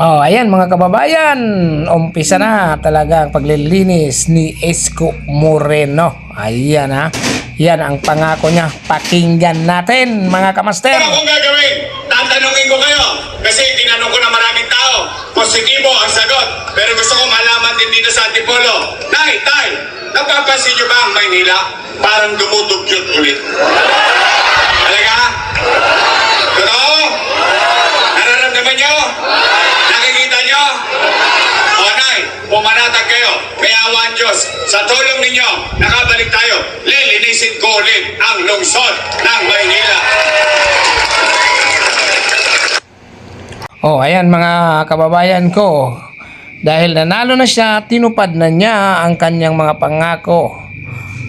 Oh, ayan mga kababayan, umpisa na talaga ang paglilinis ni Esco Moreno. Ayan ha. Yan ang pangako niya. Pakinggan natin mga kamaster. Ano kung gagawin? Tatanungin ko kayo. Kasi tinanong ko na maraming tao. Positibo ang sagot. Pero gusto ko malaman din dito sa Antipolo. Nay, tay, napapansin niyo ba ang Maynila? Parang dumudugyot ulit. Talaga? Totoo? Nararamdaman niyo? Nakikita niyo? O nay, pumanatag kayo. May awa ang Diyos. Sa tulong ninyo, nakabalik tayo. Lilinisin ko ulit ang lungsod ng Maynila. Oh, ayan mga kababayan ko. Dahil nanalo na siya, tinupad na niya ang kanyang mga pangako.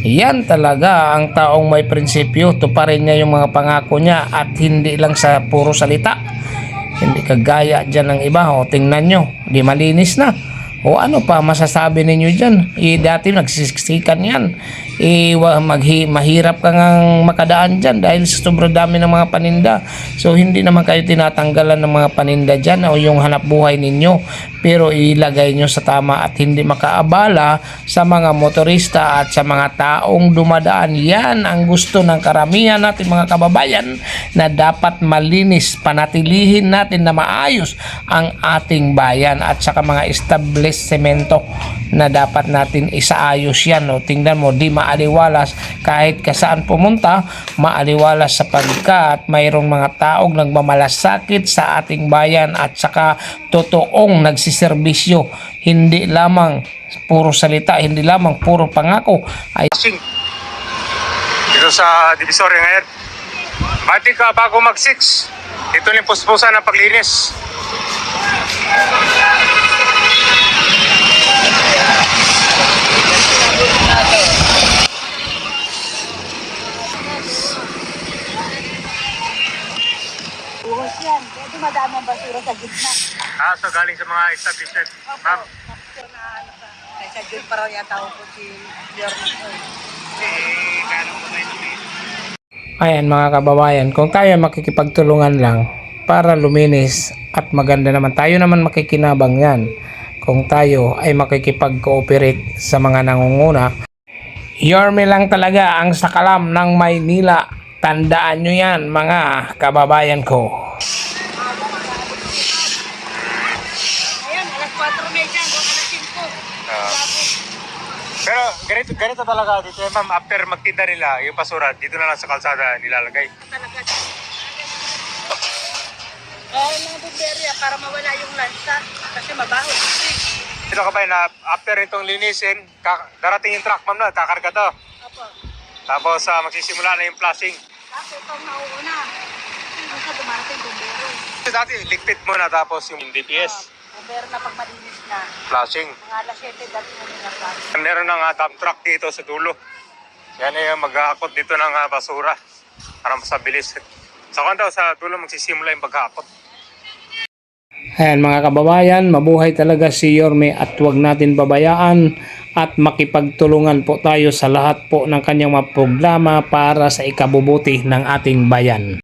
Yan talaga ang taong may prinsipyo. Tuparin niya yung mga pangako niya at hindi lang sa puro salita. Hindi kagaya dyan ng iba. O, tingnan nyo, di malinis na. O ano pa masasabi ninyo dyan? Eh, dati nagsisiksikan yan. Eh, maghi, mahirap ka ngang makadaan dyan dahil sa sobrang dami ng mga paninda. So, hindi naman kayo tinatanggalan ng mga paninda dyan o yung hanap buhay ninyo. Pero ilagay nyo sa tama at hindi makaabala sa mga motorista at sa mga taong dumadaan. Yan ang gusto ng karamihan natin mga kababayan na dapat malinis, panatilihin natin na maayos ang ating bayan at saka mga establishmento na dapat natin isaayos yan. No? Tingnan mo, di maaliwalas kahit kasaan pumunta, maaliwalas sapagkat mayroong mga taong nagmamalasakit sa ating bayan at saka totoong nagsiservisyo. Hindi lamang puro salita, hindi lamang puro pangako ay. Dito sa Divisoria ngayon. Bati ka bago mag-6. Ito yung puspusan ng paglinis. Yan. Kaya dumadami ang basura sa gitna. Ah, so galing sa mga establishment. Ma'am, So, na ano. Kaya sa June pa raw yata ako si Yorme. eh, gano'n tayo Ayan mga kababayan, kung tayo makikipagtulungan lang para luminis at maganda naman, tayo naman makikinabang yan. Kung tayo ay makikipag-cooperate sa mga nangunguna. Yorme lang talaga ang sakalam ng Maynila. Tandaan nyo yan mga kababayan ko. Ayan, alas 4 na dyan. Alas 5. Ah. Pero ganito, ganito talaga dito, eh, ma'am, after magtinda nila, yung basura, dito na lang sa kalsada nilalagay. Talaga. Kaya mga buberya para mawala yung lansa. Kasi mabaho. Dito ka ba na after itong linisin, kak- darating yung truck, ma'am, na, kakarga to. Opo. Tapos ah, magsisimula na yung flashing. Tapos itong nauuna. Kasi dumarating bumbero. Dati, ligpit muna tapos yung DPS, Bumbero na pag malinis na. flashing. Mga alas 7 dati mo nila sa Meron ng uh, dump truck dito sa dulo. Yan ay mag-aakot dito ng ah, basura para mas mabilis. Sa kanda sa dulo magsisimula yung pag-aakot. Ayan mga kababayan, mabuhay talaga si Yorme at huwag natin babayaan at makipagtulungan po tayo sa lahat po ng kanyang mga programa para sa ikabubuti ng ating bayan.